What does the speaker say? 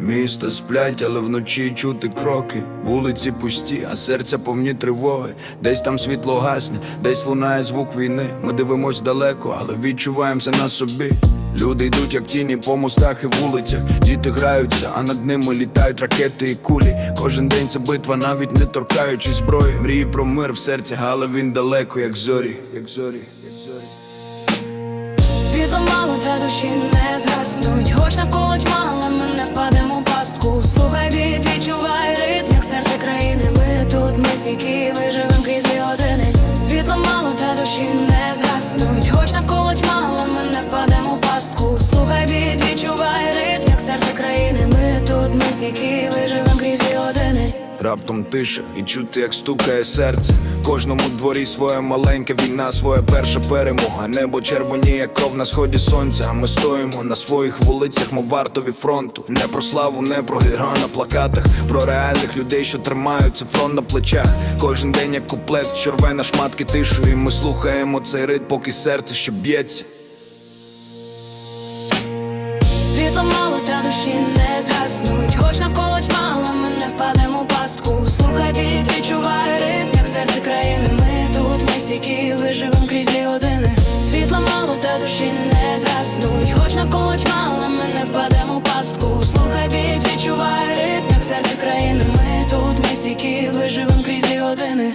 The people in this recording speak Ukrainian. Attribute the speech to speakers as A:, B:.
A: Міста сплять, але вночі чути кроки. Вулиці пусті, а серця повні тривоги. Десь там світло гасне, десь лунає звук війни. Ми дивимось далеко, але відчуваємося на собі. Люди йдуть, як тіні по мостах і вулицях. Діти граються, а над ними літають ракети і кулі. Кожен день це битва, навіть не торкаючи зброї. Мрії про мир в серці, але він далеко, як зорі, як зорі,
B: тут, ми
A: Раптом тиша і чути, як стукає серце. Кожному дворі своя маленька війна, своя перша перемога. Небо червоніє кров на сході сонця. А ми стоїмо на своїх вулицях, мов вартові фронту. Не про славу, не про героя на плакатах, про реальних людей, що тримаються фронт на плечах. Кожен день як куплет, що рве на шматки тишу. І ми слухаємо цей рит, поки серце ще б'ється.
B: Не Хоч навколо тьма, ми не впадемо у пастку. Слухай біт, відчувай ритм, як серце країни. Ми тут, ми стійкі, виживем крізь дві години